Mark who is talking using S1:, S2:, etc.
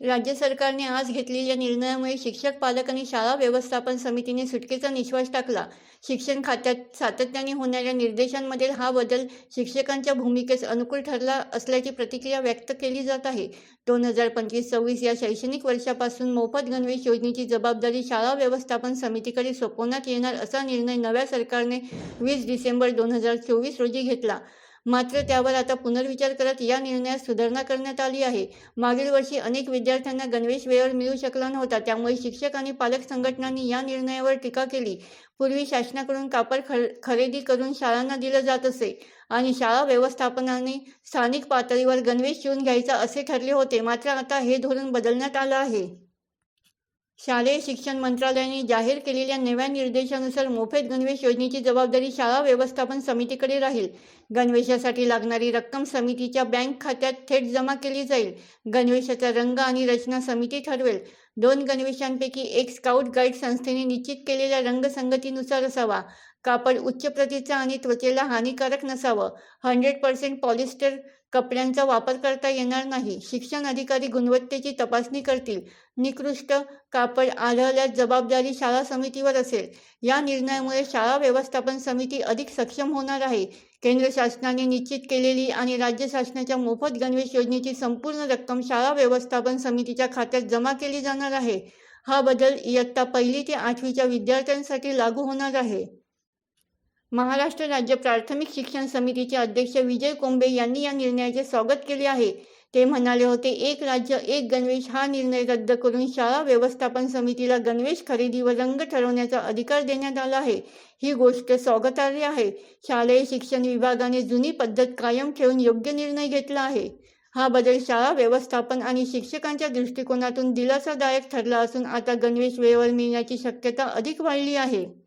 S1: राज्य सरकारने आज घेतलेल्या निर्णयामुळे शिक्षक पालक आणि शाळा व्यवस्थापन समितीने सुटकेचा निश्वास टाकला. शिक्षण खात्यात सातत्याने होणाऱ्या निर्देशांमधील हा बदल शिक्षकांच्या भूमिकेस अनुकूल ठरला असल्याची प्रतिक्रिया व्यक्त केली जात आहे. दोन हजार पंचवीस सव्वीस या शैक्षणिक वर्षापासून मोफत गणवेश योजनेची जबाबदारी शाळा व्यवस्थापन समितीकडे सोपवण्यात येणार असा निर्णय नव्या सरकारने वीस डिसेंबर दोन हजार चोवीस रोजी घेतला. मात्र त्यावर आता पुनर्विचार करत या निर्णयात सुधारणा करण्यात आली आहे. मागील वर्षी अनेक विद्यार्थ्यांना गणवेश वेळेवर मिळू शकला नव्हता. त्यामुळे शिक्षक आणि पालक संघटनांनी या निर्णयावर टीका केली. पूर्वी शासनाकडून कापड खर खरेदी करून शाळांना दिलं जात असे आणि शाळा व्यवस्थापनाने स्थानिक पातळीवर गणवेश शिवून घ्यायचा असे ठरले होते. मात्र आता हे धोरण बदलण्यात आलं आहे. शालेय शिक्षण मंत्रालयाने जाहीर केलेल्या नव्या निर्देशानुसार मोफत गणवेश योजनेची जबाबदारी शाळा व्यवस्थापन समितीकडे राहील. गणवेशासाठी लागणारी रक्कम समितीच्या बँक खात्यात थेट जमा केली जाईल. गणवेशाचा रंग आणि रचना समिती ठरवेल. दोन गणवेशांपैकी एक स्काउट गाईड संस्थेने निश्चित केलेल्या रंगसंगतीनुसार असावा. कापड उच्च प्रतीचा आणि त्वचेला हानिकारक नसावं. हंड्रेड पर्सेंट पॉलिस्टर कपड्यांचा वापर करता येणार नाही. शिक्षण अधिकारी गुणवत्तेची तपासणी करतील. निकृष्ट कापड आढळल्यास जबाबदारी शाळा समितीवर असेल. या निर्णयामुळे शाळा व्यवस्थापन समिती अधिक सक्षम होणार आहे. केंद्र शासनाने निश्चित केलेली आणि राज्य शासनाच्या मोफत गणवेश योजनेची संपूर्ण रक्कम शाळा व्यवस्थापन समितीच्या खात्यात जमा केली जाणार आहे. हा बदल इयत्ता पहिली ते आठवीच्या विद्यार्थ्यांसाठी लागू होणार आहे. महाराष्ट्र राज्य प्राथमिक शिक्षण समितीचे अध्यक्ष विजय कोंबे यांनी या निर्णयाचे स्वागत केले आहे. ते म्हणाले होते एक राज्य एक गणवेश हा निर्णय रद्द करून शाळा व्यवस्थापन समितीला गणवेश खरेदी व रंग ठरवण्याचा अधिकार देण्यात आला आहे. ही गोष्ट स्वागतार्ह आहे. शालेय शिक्षण विभागाने जुनी पद्धत कायम ठेवून योग्य निर्णय घेतला आहे. हा बदल शाळा व्यवस्थापन आणि शिक्षकांच्या दृष्टिकोनातून दिलासादायक ठरला असून आता गणवेश वेळेवर मिळण्याची शक्यता अधिक वाढली आहे.